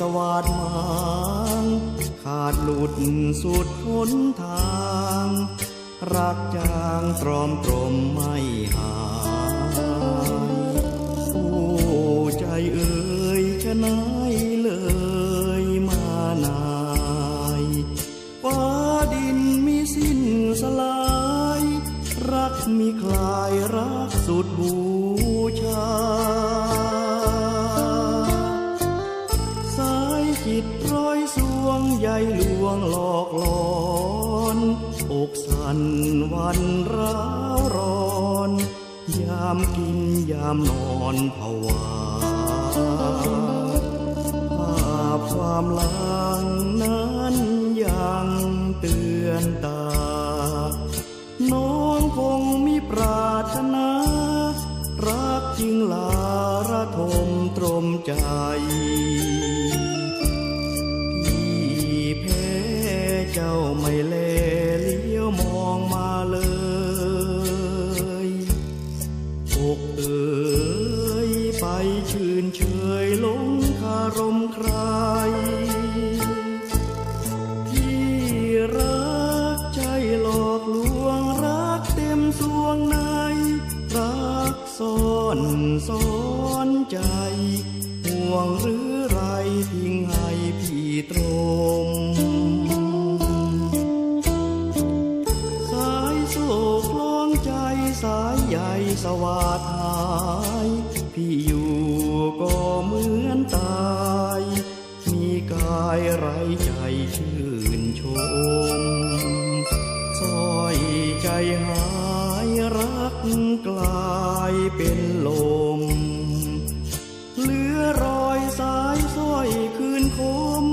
สวาดมางขาดหลุดสุดหนทาง รักจางตรอมตรมไม่หายโอ้ใจเอ่ยชะนายเลยมานายฟ้าดินมีสิ้นสลาย รักมีคลายรักสุดบู ลวงหลอกหลอนอกสั่นวันร้าวร้อน ยามกินยามนอนผวาภาพความหลังนั้นยังเตือนตา น้องคงมีปรารถนา รักจริงลาระทมตรมใจ เจ้าไม่แลเลี้ยวมองมาเลยอกเอ๋ยไปชื่นเชยหลงคารมใคร ที่รักใจหลอกลวงรักเต็มสวงใน รักซ่อนซ้อนใจห่วงหรือ สวาดหาย พี่อยู่ก็เหมือนตาย มีกายไร้ใจชื่นชมสร้อยใจหายรักกลายเป็นลม เหลือรอยสายสร้อยคืนคม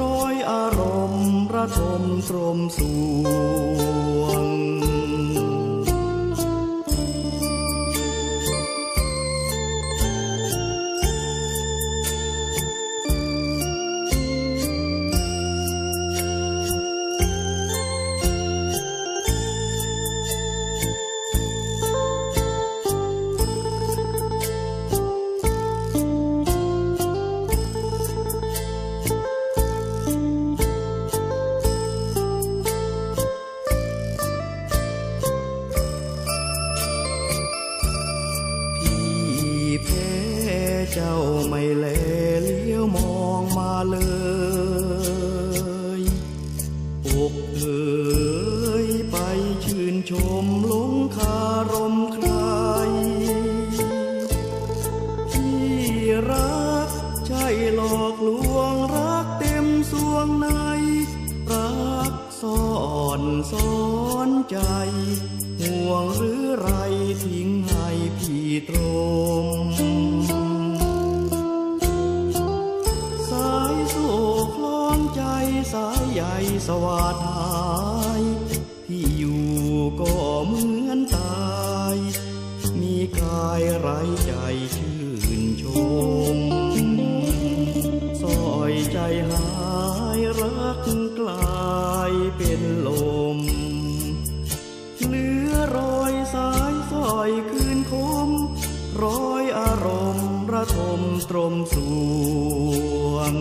รอยอารมณ์ระทมตรมสู เจ้าไม่แลเลี้ยวมองมาเลยอกเอ๋ยไปชื่นชมหลงคารมใคร ที่รักใช่หลอกลวงรักเต็มสวงใน รักซ่อนซ้อนใจ ห่วงหรือ ใยสวาดายที่อยู่ก็เหมือนตาย มีกายไร้ใจชื่นชมสอยใจหายรักกลายเป็นลม เหลือรอยสายสอยคืนคมรอยอารมณ์ระทมตรมสวง